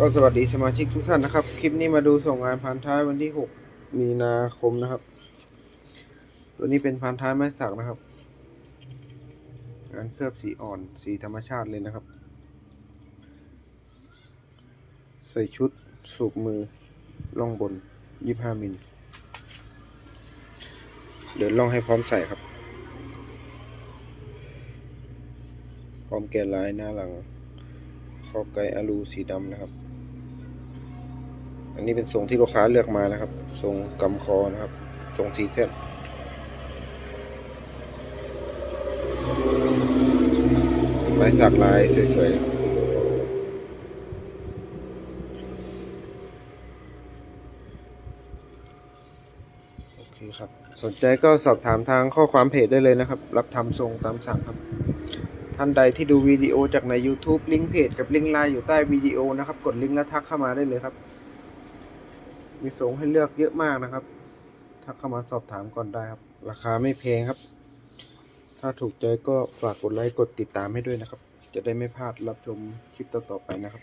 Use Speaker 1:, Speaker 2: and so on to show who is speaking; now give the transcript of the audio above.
Speaker 1: ก็สวัสดีสมาชิกทุกท่านนะครับ คลิปนี้มาดูส่งงานพันท้ายวันที่ 6 มีนาคมนะครับ ตัวนี้เป็นพันท้ายไม้สักนะครับ งานเคลือบสีอ่อนสีธรรมชาติเลยนะครับ ใส่ชุดสูบมือล่องบน 25 มิล เดินล่องให้พร้อมใส่ครับ พร้อมแกนลายหน้าหลังขอบไกอะลูสีดำนะครับ อันนี้เป็นทรงที่ลูกค้าเลือกมานะครับ ทรงกำคอนะครับ ทรงทีเส้นไม้สักลายสวยๆโอเคครับสนใจก็สอบถามทางข้อความเพจได้เลยนะครับ รับทำทรงตามสั่งครับ ท่านใดที่ดูวิดีโอจากใน YouTube ลิงก์เพจกับลิงก์ไลน์อยู่ใต้วิดีโอนะครับ กดลิงก์แล้วทักเข้ามาได้เลยครับ มีสงให้เลือกเยอะมากนะครับ ถ้าเข้ามาสอบถามก่อนได้ครับ ราคาไม่แพงครับ ถ้าถูกใจก็ฝากกดไลค์กดติดตามให้ด้วยนะครับ จะได้ไม่พลาดรับชมคลิปต่อๆไปนะครับ